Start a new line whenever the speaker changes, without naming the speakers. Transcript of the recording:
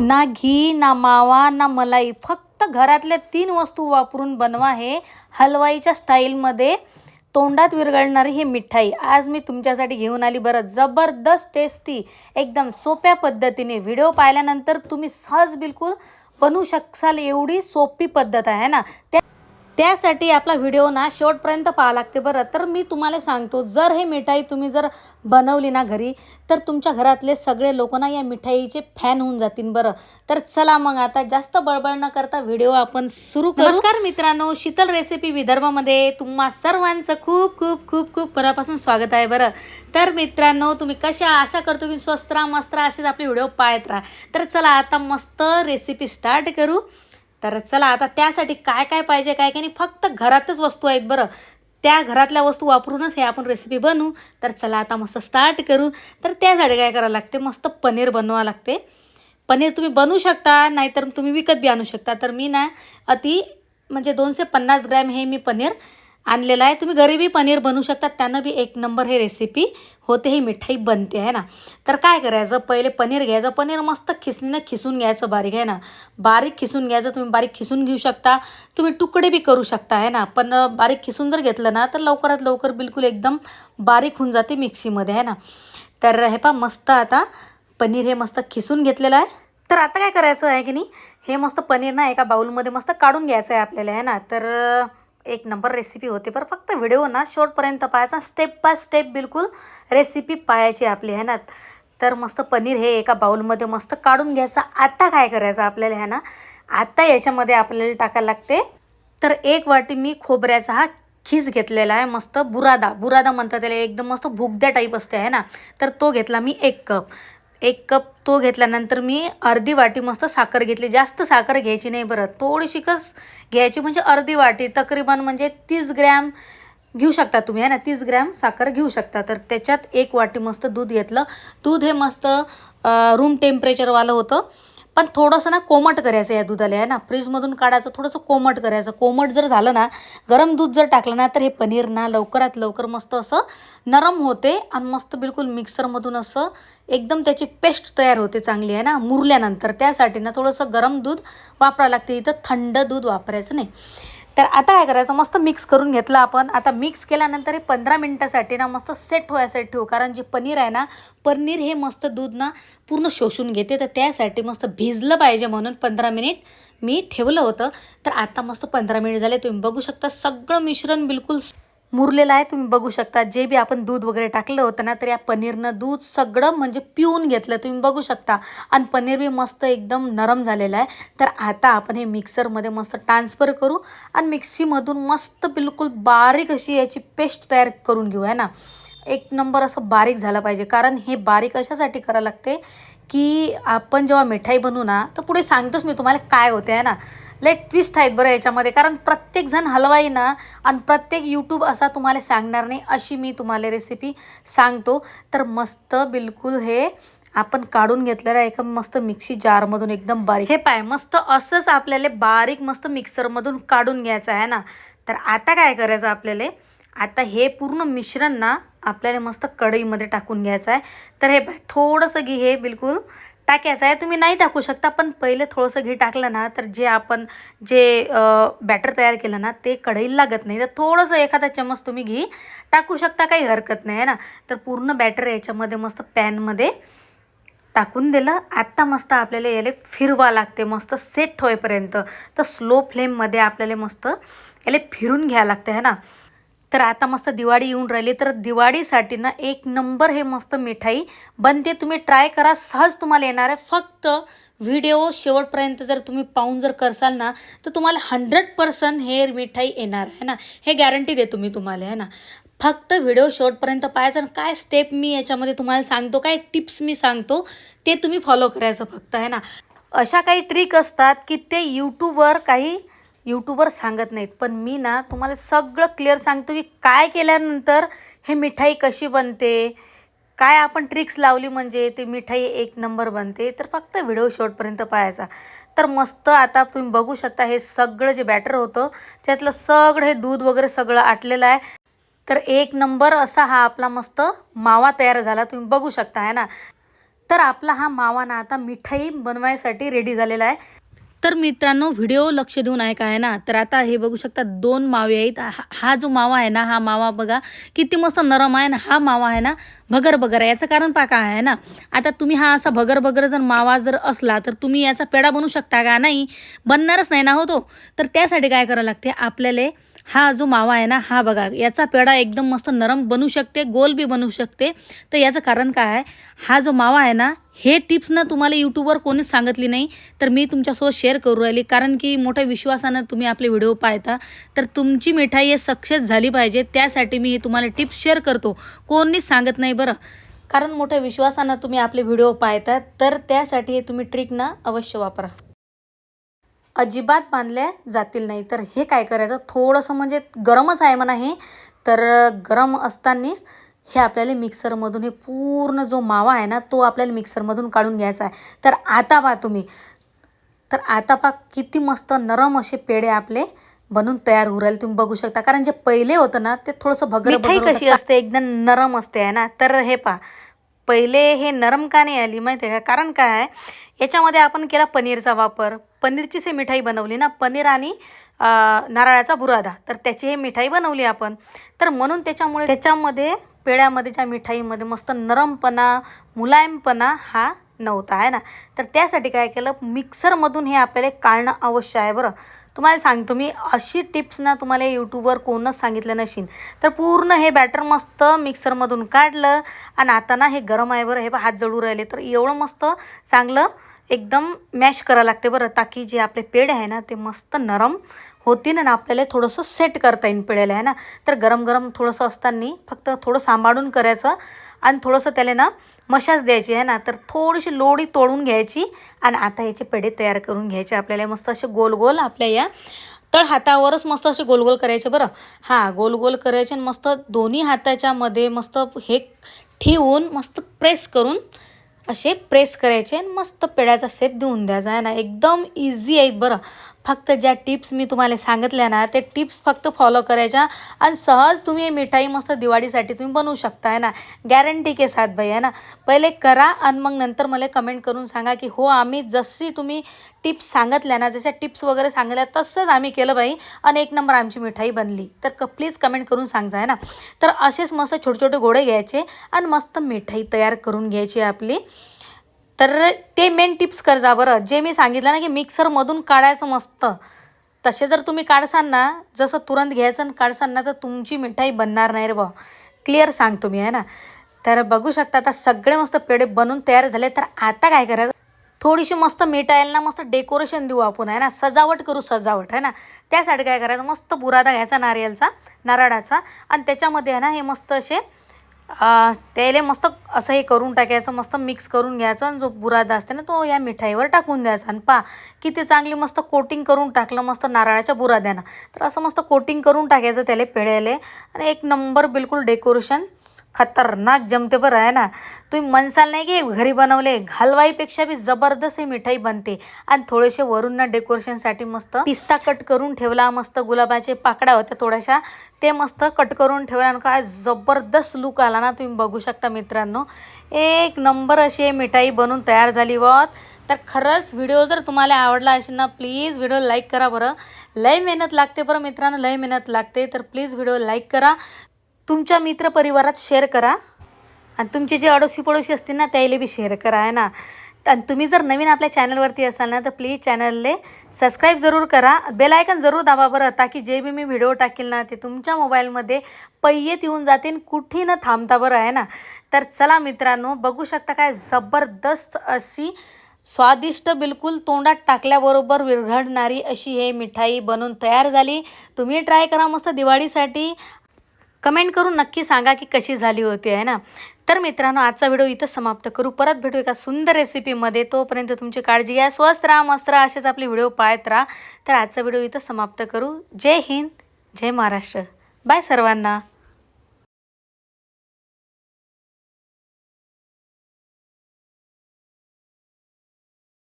ना घी ना मावा ना मलाई. फक्त घरातल्या तीन वस्तू वापरून बनवा हे हलवाईच्या स्टाईलमध्ये. तोंडात विरघळणारी ही मिठाई. आज मी तुमच्यासाठी घेऊन आली बरं जबरदस्त टेस्टी एकदम सोप्या पद्धतीने. व्हिडिओ पाहिल्यानंतर तुम्ही सहज बिलकुल बनवू शकाल एवढी सोपी पद्धत आहे ना? त्या त्यासाठी आपला व्हिडिओ ना शेवटपर्यंत पाहा लागते बरं. तर मी तुम्हाला सांगतो जर हे मिठाई तुम्ही जर बनवली ना घरी तर तुमच्या घरातले सगळे लोक ना या मिठाईचे फॅन होऊन जातील बरं. तर चला मग आता जास्त बळबळ न करता व्हिडिओ आपण सुरू करू. नमस्कार मित्रांनो शीतल रेसिपी विदर्भामध्ये तुम्हा सर्वांचं खूप खूप खूप खूप मनापासून स्वागत आहे बरं. तर मित्रांनो तुम्ही कशा आशा करतो की स्वस्त राहा मस्त असेच आपले व्हिडिओ पाहत राहा. तर चला आता मस्त रेसिपी स्टार्ट करू. तर चला आता त्यासाठी काय काय पाहिजे काय काय नाही फक्त घरातच वस्तू आहेत बरं. त्या घरातल्या वस्तू वापरूनच हे आपण रेसिपी बनवू. तर चला आता मस्त स्टार्ट करू. तर त्यासाठी काय करावं लागते मस्त पनीर बनवावं लागते. पनीर तुम्ही बनवू शकता नाहीतर तुम्ही विकत बी आणू शकता. तर मी ना अति म्हणजे दोनशे पन्नास ग्रॅम हे मी पनीर आणलेलं आहे. तुम्ही घरी बी पनीर बनवू शकता. त्यानं बी एक नंबर हे रेसिपी होते. ही मिठाई बनते आहे ना? तर काय करायचं? पहिले पनीर घ्यायचं. पनीर मस्त खिसणीनं खिसून घ्यायचं बारीक आहे ना? बारीक खिसून घ्यायचं. तुम्ही बारीक खिसून घेऊ शकता. तुम्ही तुकडे बी करू शकता आहे ना? पण बारीक खिसून जर घेतलं ना तर लवकरात लवकर बिलकुल एकदम बारीक होऊन जाते मिक्सीमध्ये आहे ना? तर हे पा मस्त आता पनीर हे मस्त खिसून घेतलेलं आहे. तर आता काय करायचं आहे की नाही? हे मस्त पनीर ना एका बाऊलमध्ये मस्त काढून घ्यायचं आहे आपल्याला आहे ना? तर एक नंबर रेसिपी होते. बरं फक्त व्हिडिओ ना शेवटपर्यंत पाहायचा. स्टेप बाय स्टेप बिलकुल रेसिपी पाहायची आपली आहे ना? तर मस्त पनीर हे एका बाउलमध्ये मस्त काढून घ्यायचं. आता काय करायचं आपल्याला ह्या ना? आता याच्यामध्ये आपल्याला टाकायला लागते. तर एक वाटी मी खोबऱ्याचा हा खीस घेतलेला आहे. मस्त बुरादा. बुरादा म्हणतात त्याला एकदम मस्त भुगद्या टाईप असते आहे ना? तर तो घेतला मी एक कप एक कप तो घेतल्यानंतर मी अर्धी वाटी मस्त साखर घेतली. जास्त साखर घ्यायची नाही बरं. थोडीशी कस घ्यायची म्हणजे अर्धी वाटी. तकरीबन म्हणजे तीस ग्रॅम घेऊ शकता तुम्ही आहे ना? तीस ग्रॅम साखर घेऊ शकता. तर त्याच्यात एक वाटी मस्त दूध घेतलं. दूध हे मस्त रूम टेम्परेचरवालं होतं. पण थोडंसं ना कोमट करायचं या दुधाला आहे ना? फ्रीजमधून काढायचं थोडंसं कोमट करायचं. कोमट जर झालं ना गरम दूध जर टाकलं ना तर हे पनीर ना लवकरात लवकर मस्त असं नरम होते आणि मस्त बिलकुल मिक्सरमधून असं एकदम त्याची पेस्ट तयार होते चांगली आहे ना? मुरल्यानंतर. त्यासाठी ना थोडंसं गरम दूध वापरावं लागते. इथं थंड दूध वापरायचं नाही. तर आता काय करायचं? मस्त मिक्स करून घेतलं आपण. आता मिक्स केल्यानंतर हे पंधरा मिनटासाठी ना मस्त सेट व्हायसाठी ठेवू. कारण जे पनीर आहे ना पनीर हे मस्त दूध ना पूर्ण शोषून घेते. तर त्यासाठी मस्त भिजलं पाहिजे म्हणून पंधरा मिनिट मी ठेवलं होतं. तर आता मस्त पंधरा मिनिट झाले. तुम्ही बघू शकता सगळं मिश्रण बिलकुल मुरलेलं आहे तुम्ही बघू शकता. जे बी आपण दूध वगैरे टाकलं होतं ना तर या पनीरनं दूध सगळं म्हणजे पिऊन घेतलं तुम्ही बघू शकता. आणि पनीर बी मस्त एकदम नरम झालेलं आहे. तर आता आपण हे मिक्सरमध्ये मस्त ट्रान्सफर करू आणि मिक्सीमधून मस्त बिलकुल बारीक अशी याची पेस्ट तयार करून घेऊ आहे ना. एक नंबर असं बारीक झालं पाहिजे कारण हे बारीक अशासाठी करावं लागते की आपण जेव्हा मिठाई बनवू ना तर पुढे सांगतोच मी तुम्हाला काय होते आहे ना. लय ट्विस्ट आहेत बरं याच्यामध्ये. कारण प्रत्येकजण हलवाई ना आणि प्रत्येक यूट्यूब असा तुम्हाला सांगणार नाही अशी मी तुम्हाला रेसिपी सांगतो. तर मस्त बिलकुल हे आपण काढून घेतलेलं आहे. एका मस्त मिक्सी जारमधून एकदम बारीक. हे पाय मस्त असंच आपल्याला बारीक मस्त मिक्सरमधून काढून घ्यायचं आहे ना. तर आता काय करायचं आपल्याला? आता हे पूर्ण मिश्रण ना आपल्याला मस्त कढईमध्ये टाकून घ्यायचं आहे. तर हे पाय थोडंसं घी हे बिलकुल. टाकायचं आहे तुम्ही नाही टाकू शकता पण पहिले थोडंसं घी टाकलं ना तर जे आपण जे बॅटर तयार केलं ना ते कढईला लागत नाही. तर थोडंसं एखादा चमच तुम्ही घी टाकू शकता काही हरकत नाही आहे ना? तर पूर्ण बॅटर याच्यामध्ये मस्त पॅनमध्ये टाकून दिलं. आत्ता मस्त आपल्याला याला फिरवा लागते मस्त सेट होईपर्यंत. तर स्लो फ्लेममध्ये आपल्याला मस्त याला फिरून घ्यावं लागते है ना? तर आता मस्त दिवाळी येऊन राहिली. तर दिवाळीसाठी ना एक नंबर हे मस्त मिठाई बनते. तुम्ही ट्राय करा. सहज तुम्हाला येणार आहे. फक्त व्हिडिओ शेवटपर्यंत जर तुम्ही पाहून जर करसाल ना तर तुम्हाला हंड्रेड पर्सेंट हे मिठाई येणार आहे ना. हे गॅरंटी देतो मी तुम्हाला आहे ना. फक्त व्हिडिओ शेवटपर्यंत पाहायचं आणि काय स्टेप मी याच्यामध्ये तुम्हाला सांगतो काय टिप्स मी सांगतो ते तुम्ही फॉलो करायचं फक्त आहे ना. अशा काही ट्रिक असतात की ते यूट्यूबवर काही यूट्यूबर सांगत नाहीत. पण मी ना तुम्हाला सगळं क्लिअर सांगतो की काय केल्यानंतर हे मिठाई कशी बनते काय आपण ट्रिक्स लावली म्हणजे ते मिठाई एक नंबर बनते तर फक्त व्हिडिओ शॉर्टपर्यंत पाहायचा. तर मस्त आता तुम्ही बघू शकता हे सगळं जे बॅटर होतं त्यातलं सगळं हे दूध वगैरे सगळं आटलेलं आहे. तर एक नंबर असा हा आपला मस्त मावा तयार झाला तुम्ही बघू शकता आहे ना? तर आपला हा मावा ना आता मिठाई बनवायसाठी रेडी झालेला आहे. तर मित्रांनो व्हिडिओ लक्ष देऊन ऐका आहे ना? तर आता हे बघू शकता दोन मावे आहेत. हा हा जो मावा आहे ना हा मावा बघा किती मस्त नरम आहे ना हा मावा आहे ना भगर भगर आहे. याचं कारण पा काय आहे ना? आता तुम्ही हा असा भगर भगर जर मावा जर असला तर तुम्ही याचा पेढा बनवू शकता का? नाही बनणारच नाही ना हो तो. तर त्यासाठी काय करावं लागते? आपल्याला हा जो मावा आहे ना हा बघा याचा पेढा एकदम मस्त नरम बनू शकते गोल बी बनू शकते. तर याचं कारण काय आहे? हा जो मावा आहे ना हे टिप्स ना तुम्हाला यूट्यूबवर कोणीच सांगितली नाही. तर मी तुमच्यासोबत शेअर करू राहिली. कारण की मोठ्या विश्वासानं तुम्ही आपले व्हिडिओ पाहता. तर तुमची मिठाई हे सक्सेस झाली पाहिजे. त्यासाठी मी हे तुम्हाला टिप्स शेअर करतो. कोणीच सांगत नाही बरं. कारण मोठ्या विश्वासानं तुम्ही आपले व्हिडिओ पाहता तर त्यासाठी हे तुम्ही ट्रिक ना अवश्य वापरा. अजिबात बांधल्या जातील नाही. तर हे काय करायचं? थोडंसं म्हणजे गरमच आहे म्हणा हे. तर गरम असतानाच हे आपल्याला मिक्सरमधून हे पूर्ण जो मावा आहे ना तो आपल्याला मिक्सरमधून काढून घ्यायचा आहे. तर आता पहा तुम्ही. तर आता पहा किती मस्त नरम असे पेढे आपले बनून तयार होऊ राहिले. तुम्ही बघू शकता. कारण जे पहिले होतं ना ते थोडंसं भगर
मिठाई कशी.
असते? एकदम नरम असते आहे ना? तर हे पहा. पहिले हे नरम का नाही आली माहिती आहे का? कारण काय आहे? याच्यामध्ये आपण केला पनीरचा वापर. पनीरचीच हे मिठाई बनवली ना पनीर आणि नारळाचा बुरादा तर त्याची हे मिठाई बनवली आपण. तर म्हणून त्याच्यामुळे त्याच्यामध्ये पेढ्यामध्ये ज्या मिठाईमध्ये मस्त नरमपणा मुलायमपणा हा नव्हता आहे ना? तर त्यासाठी काय केलं मिक्सरमधून हे आपल्याला काढणं अवश्य आहे बरं. तुम्हाला सांगतो मी अशी टिप्स ना तुम्हाला यूट्यूबवर कोणच सांगितलं नशील तर पूर्ण हे बॅटर मस्त मिक्सरमधून काढलं आणि आता ना हे गरम आहे बरं हे हात जळू राहिले. तर एवढं मस्त चांगलं एकदम मॅश करावं लागते बरं. ताकी जे आपले पेढे आहे ना ते मस्त नरम होतील आणि आपल्याला थोडंसं सेट करता येईल पेढ्याला आहे ना? तर गरम गरम थोडंसं असताना फक्त थोडं सांभाळून करायचं आणि थोडंसं त्याला ना मशाज द्यायची आहे ना? तर थोडीशी लोडी तोडून घ्यायची आणि आता याचे पेढे तयार करून घ्यायचे. आपल्याला मस्त असे गोल गोल आपल्या या तळ हातावरच मस्त असे गोल गोल करायचे बरं. हां गोल गोल करायचे आणि मस्त दोन्ही हाताच्यामध्ये मस्त हे ठेवून मस्त प्रेस करून असे प्रेस करायचे आणि मस्त पेड्याचा शेप देऊन द्यायचा आहे ना एकदम इझी आहे बरं. फक्त ज्या टिप्स मी तुम्हाला सांगितल्या ना ते टिप्स फक्त फॉलो करायच्या आणि सहज तुम्ही हे मिठाई मस्त दिवाळीसाठी तुम्ही बनवू शकता आहे ना. गॅरंटी के साथ भाई आहे ना? पहिले करा आणि मग नंतर मला कमेंट करून सांगा की हो आम्ही जशी तुम्ही टिप्स सांगितल्या ना जशा टिप्स वगैरे सांगितल्या तसंच आम्ही केलं बाई आणि एक नंबर आमची मिठाई बनली. तर क प्लीज कमेंट करून सांगजा आहे ना. तर असेच मस्त छोटे छोटे घोडे घ्यायचे आणि मस्त मिठाई तयार करून घ्यायची आपली. तर ते मेन टिप्स कर जा बरं. जे मी सांगितलं ना की मिक्सरमधून काढायचं मस्त. तसे जर तुम्ही काढसान ना जसं तुरंत घ्यायचं आणि काढसान ना तर तुमची मिठाई बनणार नाही रे बा क्लिअर सांगतो मी आहे ना? तर बघू शकता आता सगळे मस्त पेढे बनून तयार झाले. तर आता काय करायचं? थोडीशी मस्त मिठाईला ना मस्त डेकोरेशन देऊ आपण आहे ना? सजावट करू सजावट आहे ना? त्यासाठी काय करायचं? मस्त बुरादा घ्यायचा नारियलचा नारळाचा. आणि त्याच्यामध्ये आहे ना हे मस्त असे त्याला मस्त असं हे करून टाकायचं मस्त मिक्स करून घ्यायचं आणि जो बुरादा असते ना तो या मिठाईवर टाकून द्यायचा. आणि पा किती चांगली मस्त कोटिंग करून टाकलं मस्त नारळाच्या बुराद्यानं. तर असं मस्त कोटिंग करून टाकायचं त्याला पेढ्याले. आणि एक नंबर बिलकुल डेकोरेशन खतरनाक जमते बरं आहे ना? तुम्ही म्हणसाल नाही की घरी बनवले हलवाईपेक्षा बी जबरदस्त ही मिठाई बनते. आणि थोडेसे वरून ना डेकोरेशनसाठी मस्त पिस्ता कट करून ठेवला मस्त गुलाबाचे पाकड्या होत्या थोड्याशा. ते मस्त कट करून ठेवला आणि काय जबरदस्त लुक आला ना तुम्ही बघू शकता मित्रांनो. एक नंबर अशी मिठाई बनून तयार झाली बॉत तर खरंच व्हिडिओ जर तुम्हाला आवडला असेल ना प्लीज व्हिडिओ लाईक करा बरं. लय मेहनत लागते बरं मित्रांनो लय मेहनत लागते. तर प्लीज व्हिडिओ लाईक करा. तुमच्या मित्रपरिवारात शेअर करा. आणि तुमचे जे अडोशी पडोशी असतील ना त्याला बी शेअर करा आहे ना? आणि तुम्ही जर नवीन आपल्या चॅनलवरती असाल ना तर प्लीज चॅनलले सबस्क्राईब जरूर करा. बेल आयकन जरूर दाबा बरं ताकी जे बी मी व्हिडिओ टाकेल ना ते तुमच्या मोबाईलमध्ये पय्येत येऊन जातील कुठे न थांबता बरं आहे ना? तर चला मित्रांनो बघू शकता काय जबरदस्त अशी स्वादिष्ट बिलकुल तोंडात टाकल्याबरोबर विरघळणारी अशी हे मिठाई बनून तयार झाली. तुम्ही ट्राय करा मस्त दिवाळीसाठी. कमेंट करून नक्की सांगा की कशी झाली होती आहे ना? तर मित्रांनो आजचा व्हिडिओ इथं समाप्त करू. परत भेटू एका सुंदर रेसिपीमध्ये तोपर्यंत तुमची काळजी घ्या स्वस्त राहा मस्त राहा असेच आपले व्हिडिओ पाहत राहा. तर आजचा व्हिडिओ इथं समाप्त करू. जय हिंद जय महाराष्ट्र. बाय सर्वांना.